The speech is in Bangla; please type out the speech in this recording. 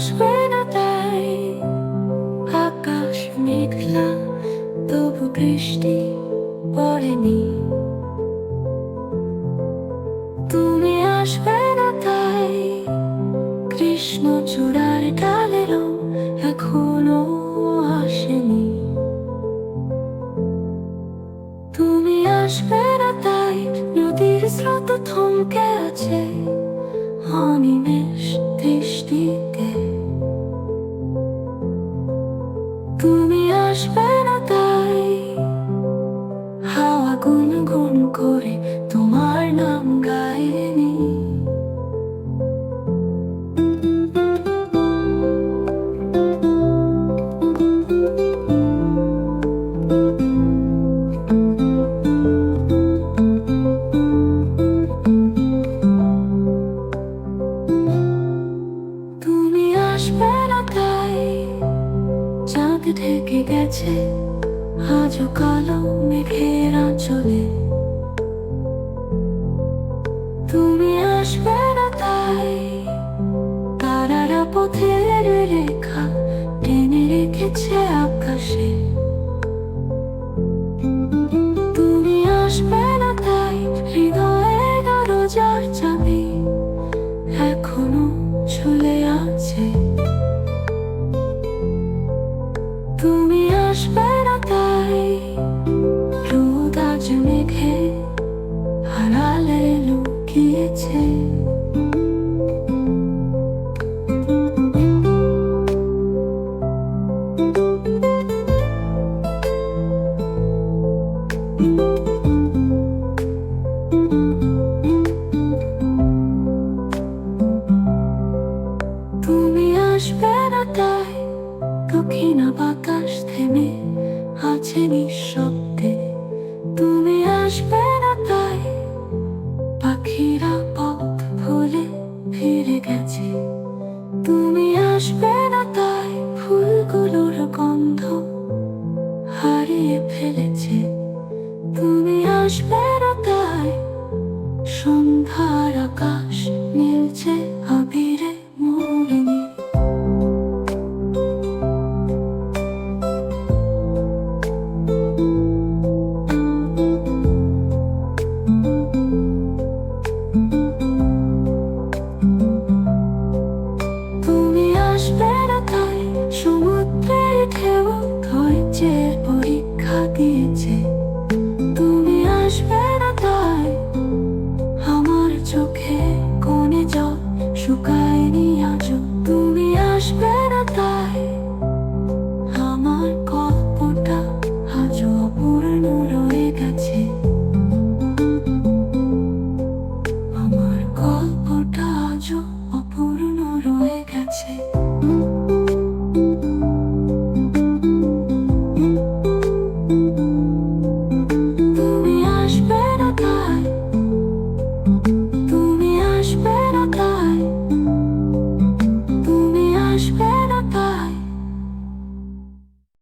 আসবে না আকাশ মেঘলা তবু পড়েনি তুমি আসবে না তাই কৃষ্ণ এখনও আসেনি তুমি আসবে না তাই, নদীর স্রোত থমকে আছে, অনিমেষ তুমি আসবে না তাই। হাওয়া গুনগুন করে তোমার নাম গায়নি তুমি ঢেকে গেছে, আজও কালো মেঘের আঁচলে। তুমি আসবে না তাই, তারারা পথের রেখা টেনে রেখেছে আকাশে। তুমি আসবে না তাই। রোদ আজ মেঘে হারালে লুকিয়েছে। তুমি আসবে না তাই দক্ষিণা বাতাস থেমে আছে নিঃশব্দে তুমি আসবে না তাই। পাখিরা পথ ভুলে ফিরে গেছে। তুমি আসবে না তাই। ফুলগুলোর গন্ধ হারিয়ে ফেলেছে। তুমি আসবে না তাই। সন্ধ্যার আকাশ